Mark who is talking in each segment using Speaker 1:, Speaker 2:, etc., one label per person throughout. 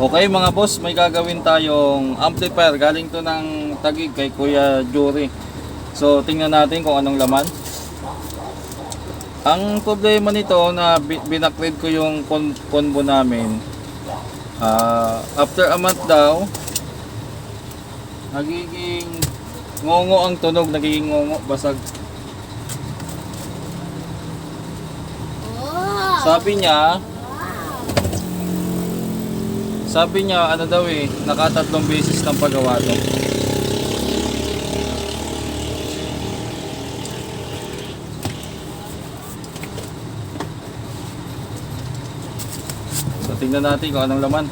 Speaker 1: Okay mga boss, may gagawin tayong amplifier. Galing to ng tagig kay Kuya Jury. So tingnan natin kung anong laman. Ang problema nito na bi- binakrid ko yung con- convo namin. Ah, after a month daw, nagiging ngongo ang tunog, nagiging ngongo, basag.
Speaker 2: Oh.
Speaker 1: Sabi niya, sabi niya, ano daw eh, nakatatlong beses ng paggawa to. So tingnan natin kung anong laman.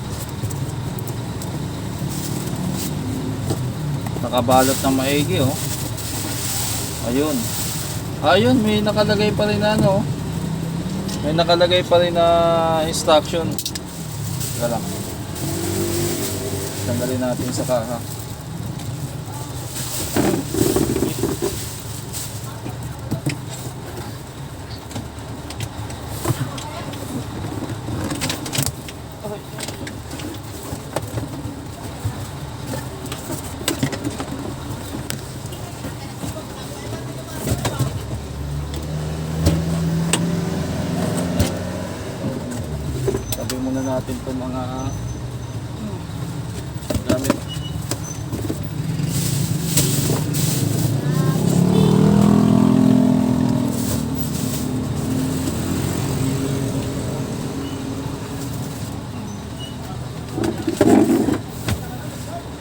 Speaker 1: Nakabalot ng maigi oh. Ayun. Ayun, may nakalagay pa rin na ano. oh. May nakalagay pa rin na instruction. Teka lang. Tanggalin natin sa kaha. Sabi muna natin itong mga gamit.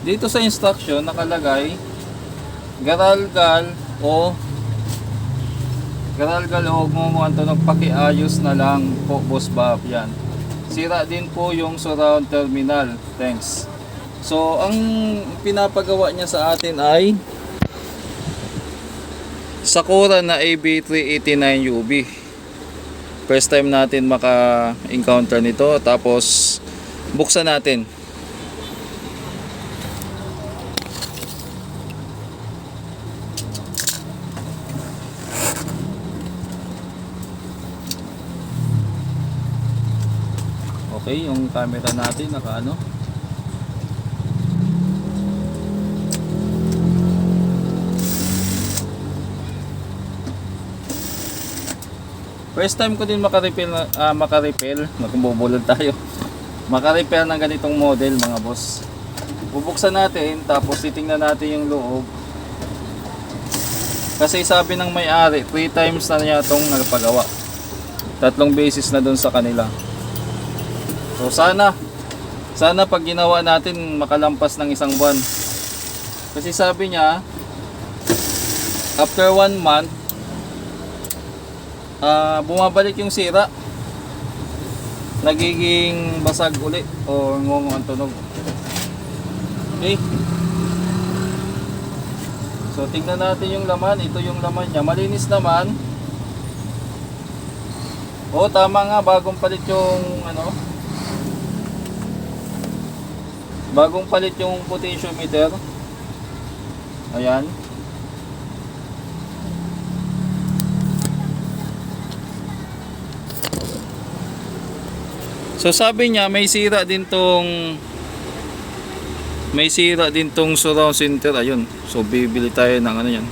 Speaker 1: Dito sa instruction nakalagay garalgal o garalgal o gumawa ito pakiayos na lang po boss Bob yan. Sira din po yung surround terminal thanks. So ang pinapagawa niya sa atin ay Sakura na AB389 UB first time natin maka encounter nito tapos buksan natin Okay, yung camera natin naka ano. First time ko din maka-repair, ah, maka-repair, tayo. Maka-repair ng ganitong model mga boss. Bubuksan natin, tapos titingnan natin yung loob. Kasi sabi ng may-ari, 3 times na niya itong nagpagawa. Tatlong beses na doon sa kanila. So sana sana pag ginawa natin makalampas ng isang buwan. Kasi sabi niya after one month ah bumabalik yung sira. Nagiging basag uli o ngongo ang tunog. Okay. So tingnan natin yung laman. Ito yung laman niya. Malinis naman. Oo, tama nga. Bagong palit yung ano, Bagong palit yung potentiometer. Ayan. So sabi niya may sira din tong may sira din tong surround center ayun. So bibili tayo ng ano yan.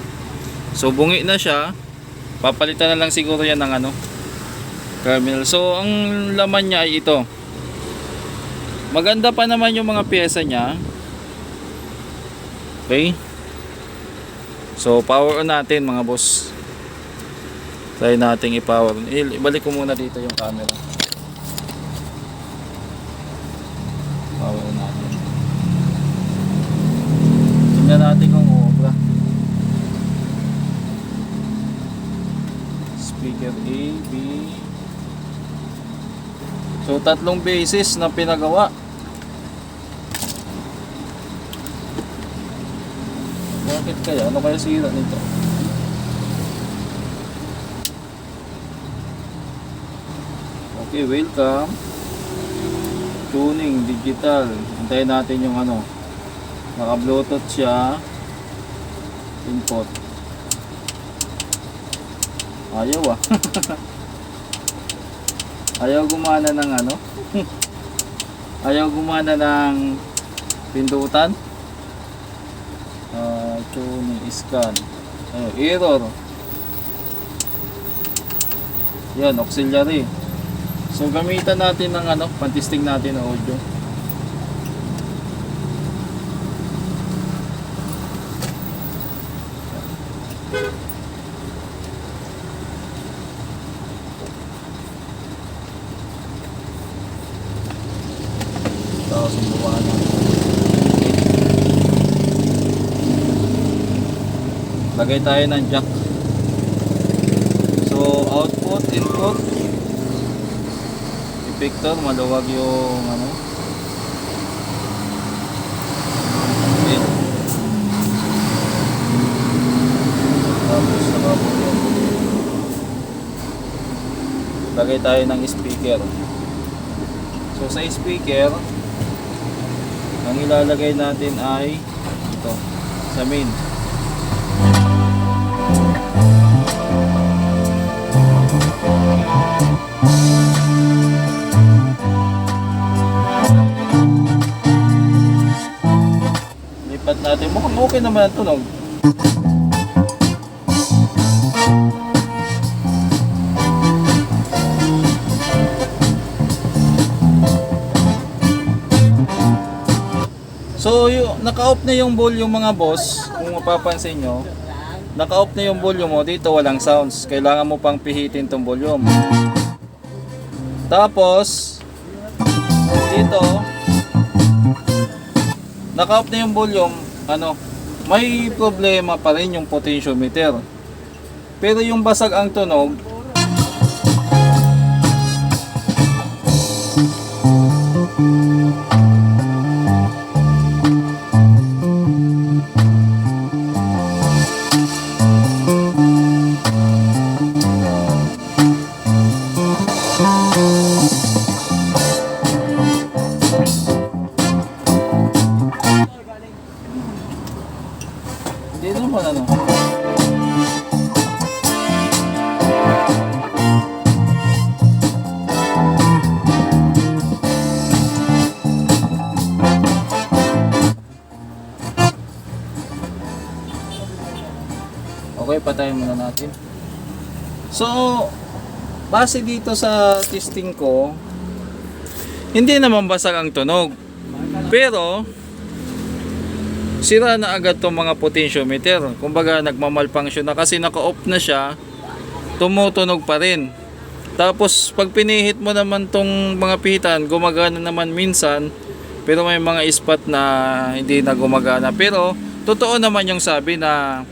Speaker 1: So bungi na siya. Papalitan na lang siguro yan ng ano terminal. So ang laman niya ay ito. Maganda pa naman yung mga pyesa niya. Okay. So power on natin mga boss. Try nating i-power. I- Ibalik ko muna dito yung camera. Power on natin. Tingnan natin kung uubra. Speaker A, B. So tatlong bases na pinagawa. Bakit kaya? Ano kaya sira nito? Okay, welcome. Tuning, digital. Antayin natin yung ano. Naka-bluetooth siya. Input. Ayaw ah. Ayaw gumana ng ano. ayaw gumana ng pindutan. Ah, tuning scan. Ayun, error. Yan, auxiliary. So gamitan natin ng ano, pantisting natin ng audio. Tapos sumbukan natin. Lagay tayo ng jack. So output, input. Effector, maluwag yung ano. Okay. Tapos. Lagay tayo ng speaker. So sa speaker, ang ilalagay natin ay ito, sa main. Okay naman ang tunog. So, naka-off na yung volume mga boss, kung mapapansin nyo, naka-off na yung volume mo, dito walang sounds. Kailangan mo pang pihitin tong volume. Tapos, dito, naka-off na yung volume, ano, may problema pa rin yung potentiometer. Pero yung basag ang tunog, hindi naman ano. Okay, patayin muna natin. So, base dito sa testing ko, hindi naman basag ang tunog. Pero, sira na agad tong mga potentiometer. Kumbaga nagmamalfunction na kasi naka-off na siya, tumutunog pa rin. Tapos pag pinihit mo naman tong mga pihitan, gumagana naman minsan, pero may mga spot na hindi na gumagana. Pero totoo naman yung sabi na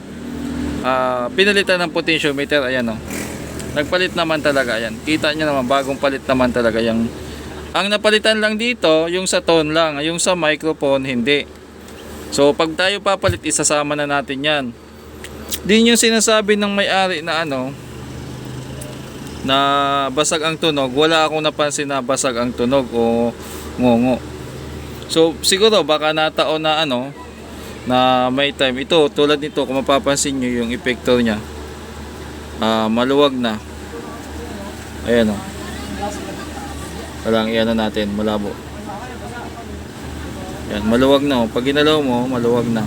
Speaker 1: ah, pinalitan ng potentiometer, ayan o. Nagpalit naman talaga yan. Kita nyo naman, bagong palit naman talaga yung ang napalitan lang dito, yung sa tone lang, yung sa microphone, hindi. So pag tayo papalit, isasama na natin yan. Din yung sinasabi ng may-ari na ano, na basag ang tunog, wala akong napansin na basag ang tunog o ngongo. So siguro baka nataon na ano, na may time. Ito, tulad nito, kung mapapansin nyo yung effector niya, ah, maluwag na. Ayan o. Walang iyan na natin, malabo. Yan, maluwag na. oh. Pag ginalaw mo, maluwag na.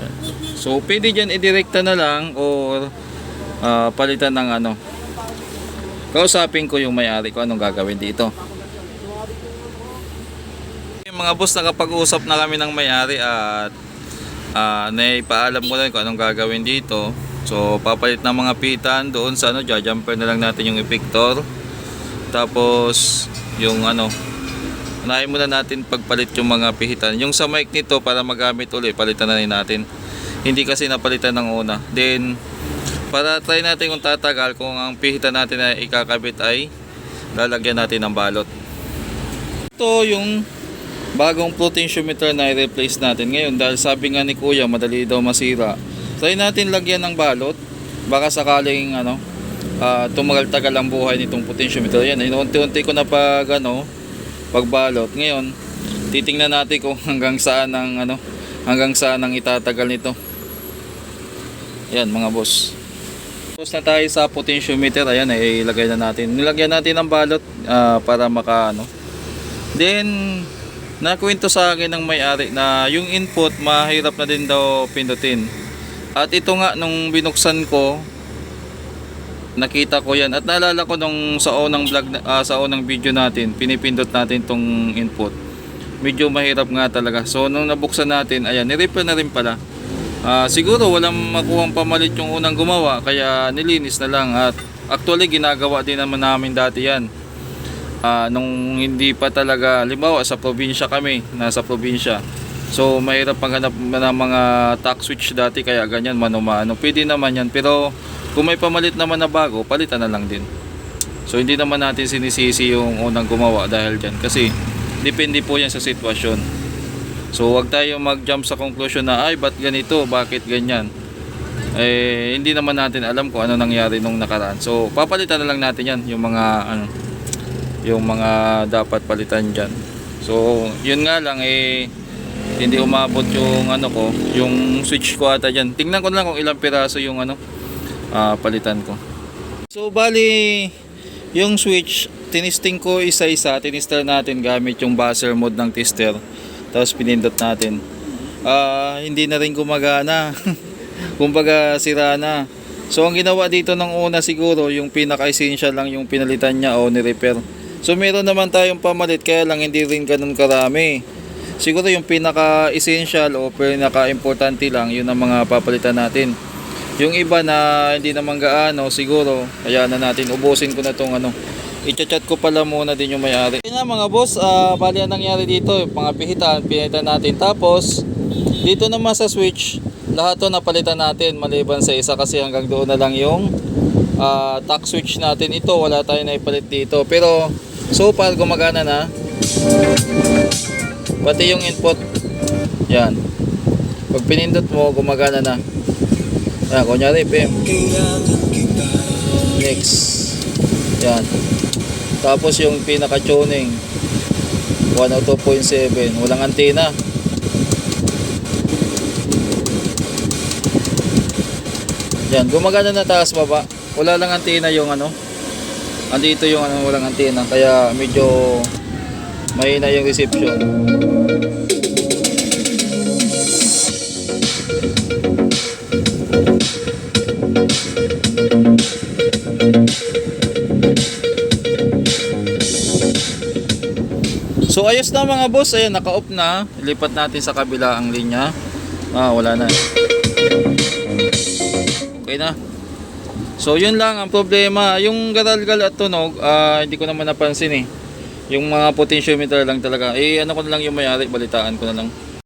Speaker 1: Yan. So, pwede dyan idirekta na lang or ah, palitan ng ano. Kausapin ko yung may-ari ko anong gagawin dito. Yung mga boss, nakapag-usap na kami ng may-ari at ah naipaalam ko na kung anong gagawin dito. So, papalit ng mga pitan doon sa ano, jumper na lang natin yung effector. Tapos, yung ano, unahin muna natin pagpalit yung mga pihitan. Yung sa mic nito para magamit ulit, palitan na rin natin. Hindi kasi napalitan ng una. Then, para try natin kung tatagal, kung ang pihitan natin na ikakabit ay lalagyan natin ng balot. Ito yung bagong potentiometer na i-replace natin ngayon dahil sabi nga ni kuya madali daw masira. Try natin lagyan ng balot. Baka sakaling ano, ah, tumagal-tagal ang buhay nitong potentiometer. Yan, unti-unti ko na pag ano, pagbalot. Ngayon, titingnan natin kung hanggang saan ang ano, hanggang saan ang itatagal nito. Yan mga boss. Tapos na tayo sa potentiometer. Ayan, eh, ilagay na natin. Nilagyan natin ng balot ah, para maka ano, Then, nakwento sa akin ng may-ari na yung input mahirap na din daw pindutin. At ito nga, nung binuksan ko, nakita ko yan. At naalala ko nung sa unang vlog, ah, sa unang video natin, pinipindot natin tong input. Medyo mahirap nga talaga. So, nung nabuksan natin, ayan, nirepair na rin pala. Ah, siguro walang makuhang pamalit yung unang gumawa, kaya nilinis na lang. At actually, ginagawa din naman namin dati yan. Ah, nung hindi pa talaga, limbawa sa probinsya kami, nasa probinsya. So mahirap paghanap ng mga tax switch dati kaya ganyan mano-mano. Pwede naman yan pero kung may pamalit naman na bago, palitan na lang din. So hindi naman natin sinisisi yung unang gumawa dahil dyan kasi depende po yan sa sitwasyon. So wag tayo mag-jump sa conclusion na ay ba't ganito, bakit ganyan. Eh hindi naman natin alam kung ano nangyari nung nakaraan. So papalitan na lang natin yan yung mga ano yung mga dapat palitan dyan. So, yun nga lang eh hindi umabot yung ano ko, yung switch ko ata dyan. Tingnan ko na lang kung ilang piraso yung ano ah, palitan ko. So, bali yung switch, tinisting ko isa-isa, tinistar natin gamit yung buzzer mode ng tester. Tapos pinindot natin. Ah, hindi na rin gumagana. Kumbaga sira na. So ang ginawa dito ng una siguro yung pinaka-essential lang yung pinalitan niya o ni-repair. So meron naman tayong pamalit kaya lang hindi rin ganun karami. Siguro yung pinaka-essential o pinaka-importante lang yun ang mga papalitan natin. Yung iba na hindi naman gaano siguro kaya na natin ubusin ko na tong ano. I-chat ko pala muna din yung may-ari. Kaya na mga boss, ah bali ang nangyari dito, yung mga pihitan, pinitan natin. Tapos, dito naman sa switch, lahat to napalitan natin maliban sa isa kasi hanggang doon na lang yung ah tack switch natin. Ito, wala tayong naipalit dito. Pero, so far, gumagana na. Pati yung input, yan. Pag pinindot mo, gumagana na. Yan, kunyari, PM. Next. Yan. Tapos yung pinaka-tuning 102.7 walang antena yan gumagana na taas baba wala lang antena yung ano andito yung ano walang antena kaya medyo mahina yung reception ayos na mga boss, ayan naka-off na. Ilipat natin sa kabila ang linya. Ah, wala na. Okay na. So yun lang ang problema. Yung garalgal at tunog, ah, hindi ko naman napansin eh. Yung mga potentiometer lang talaga. Eh ano ko na lang yung may-ari, balitaan ko na lang.